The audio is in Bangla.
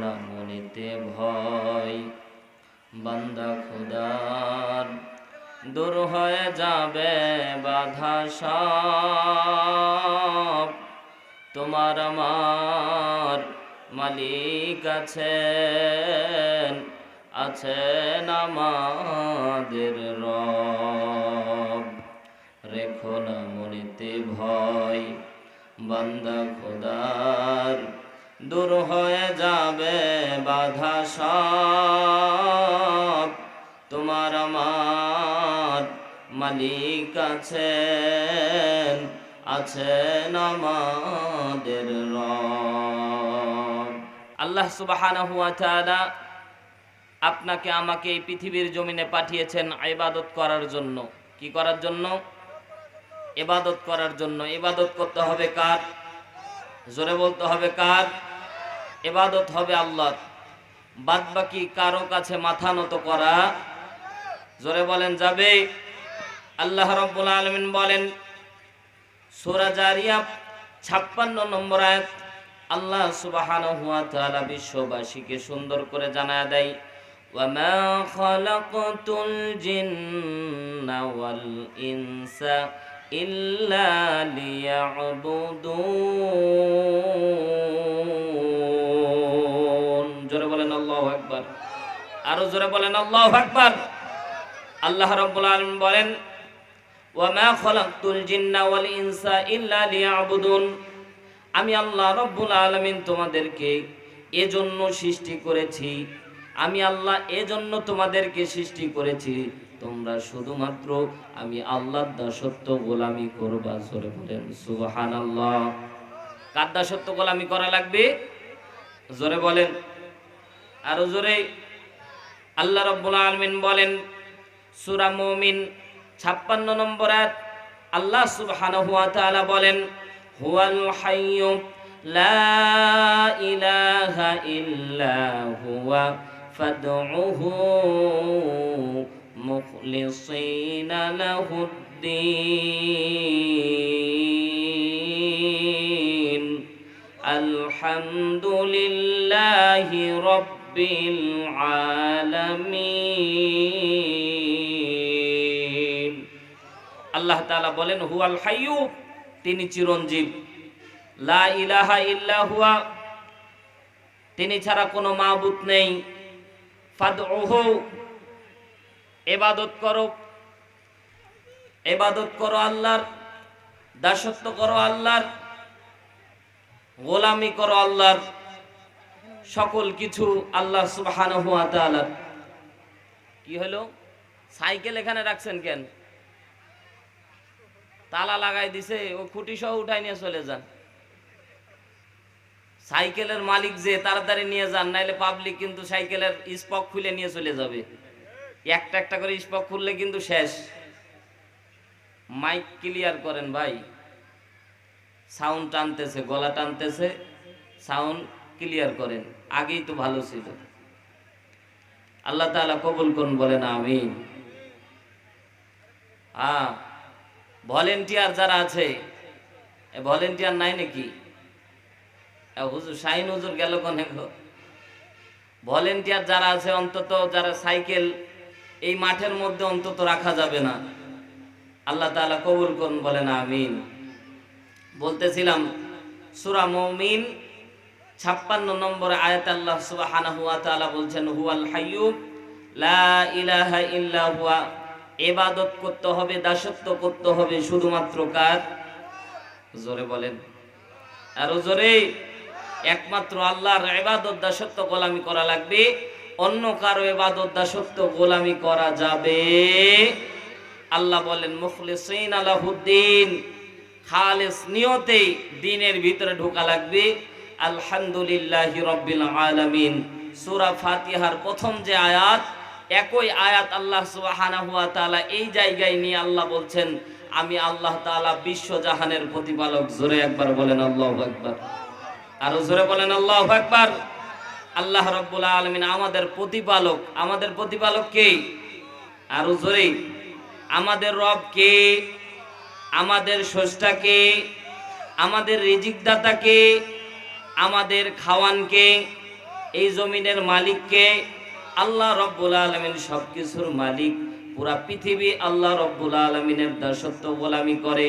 না মনেতে ভয়। বান্দা খুদার, দূর হয়ে যাবে বাধা সব। তোমার আমার মালিক আছেন আছেন আমাদের রব। রেখো না মনেতে ভয়, বান্দা খোদার দূর হয়ে যাবে বাধা সব। তোমার আমার মালিক আছেন আছেন আমাদের আল্লাহ সুবহানাহু ওয়া তাআলা আপনাকে আমাকে এই পৃথিবীর জমিনে পাঠিয়েছেন ইবাদত করার জন্য। কি করার জন্য? এবাদত করার জন্য। ইবাদত করতে হবে কার? জোরে বলতে হবে কার ইবাদত হবে আল্লাহর বাদ বাকি কারো কাছে মাথা নত করা জোরে বলেন যাবে আল্লাহ রাব্বুল আলামিন বলেন সূরা জারিয়া 56 নম্বর আয়াত আল্লাহ সুবহানাহু ওয়া তাআলা বিশ্ববাসীকে সুন্দর করে জানায় দেয় وما خلقت الجن والإنس إلا ليعبدون জোরে বলেন আল্লাহু আকবার আরো জোরে বলেন আল্লাহু আকবার আল্লাহ রাব্বুল আলামিন বলেন ওয়ামা খলাকতুল জিন্না ওয়াল ইনসা ইল্লা লিয়াবুদুন আমি আল্লাহ রব্বুল আলামিন তোমাদেরকে এজন্য সৃষ্টি করেছি আমি আল্লাহ এজন্য তোমাদেরকে সৃষ্টি করেছি। তোমরা শুধুমাত্র আমি আল্লাহর দাসত্ব গোলামি করবা জোরে বলেন, সুবহানাল্লাহ। কার দাসত্ব গোলামি করা লাগবে? জোরে বলেন। আরও জোরে। আল্লাহ রব্বুল আলামিন বলেন, সূরা মুমিন 56 নম্বর আল্লাহ সুবহানাহু ওয়া তাআলা বলেন, হুয়াল হাইয়্যু লা ইলাহা ইল্লা হুয়া। ফাদউহু মুখলিসিনা লাহুদ্দিন আলহামদুলিল্লাহি রাব্বিল আলামিন আল্লাহ তাআলা বলেন, হুয়াল হাইয়্যু তিনি চিরঞ্জীব। লা ইলাহা ইল্লা হুয়া, তিনি ছাড়া কোনো মাবুদ নেই। ইবাদত করো। ইবাদত করো আল্লাহর। দাসত্ব করো আল্লাহর। গোলামি করো আল্লাহর। সকল কিছু আল্লাহ সুবহানাহু ওয়া তাআলার। কি হলো? সাইকেল এখানে রাখছেন কেন? তালা লাগাই দিছে, ও খুঁটি সহ উঠাই নিয়ে চলে যান। সাইকেলের মালিক যে, তাড়াতাড়ি নিয়ে যান, নাইলে পাবলিক কিন্তু সাইকেলের স্পক খুলে নিয়ে চলে যাবে। একটা একটা করে স্পক খুললে কিন্তু শেষ। মাইক ক্লিয়ার করেন ভাই। সাউন্ড টানতেছে, গলা টানতেছে সাউন্ড ক্লিয়ার করেন। আগেই তো ভালো ছিল। আল্লাহ তাআলা কবুল করুন, বলেন আমিন। হ্যাঁ ভলেন্টিয়ার যারা আছে ভলেন্টিয়ার নাই নাকি? হুজুর, শাহিন হুজুর গেল কোনে গো? ভলেন্টিয়ার যারা আছে, অন্তত যারা সাইকেল এই মাঠের মধ্যে অন্তত রাখা যাবে না। আল্লাহ তাআলা কবুল করুন, বলেন আমিন। বলতেছিলাম, সুরা মৌমিন, ছাপ্পান্ন নম্বর আয়াত আল্লাহ সুবহানাহু ওয়া তাআলা বলছেন, হুয়াল হাইয়্যু, লা ইলাহা ইল্লা হুয়া। ইবাদত করতে হবে, দাসত্ব করতে হবে, শুধুমাত্র কার? জোরে বলেন। আরও জোরে। একমাত্র আল্লাহর এবাদত দাসত্ব গোলামি করা লাগবে, অন্য কারও এবাদত দাসত্ব গোলামি করা যাবে। আল্লাহ বলেন, মুখলিসিন আলাহুদ্দিন, খালেস নিয়তে দিনের ভিতরে ঢোকা লাগবে। আলহামদুলিল্লাহি রাব্বিল আলামিন। সূরা ফাতিহার প্রথম যে আয়াত, একই আয়াত আল্লাহ সুবহানাহু ওয়া তাআলা এই জায়গায় নিয়ে আল্লাহ বলছেন, আমি আল্লাহ তাআলা বিশ্ব জাহানের প্রতিপালক। জোরে একবার বলেন, আল্লাহু আকবার। আরও জোরে বলেন, আল্লাহ আকবার। আল্লাহ রাব্বুল আলমিন আমাদের প্রতিপালক। আমাদের প্রতিপালক কে? আরও জোরে। আমাদের রব কে? আমাদের স্রষ্টা কে? আমাদের রিজিক দাতা কে? আমাদের খাওয়ান কে? এই জমিনের মালিককে আল্লাহ রব্বুল আলমিন সব কিছুর মালিক। পুরা পৃথিবী আল্লাহ রব্বুল আলমিনের দাসত্ব গোলামি করে।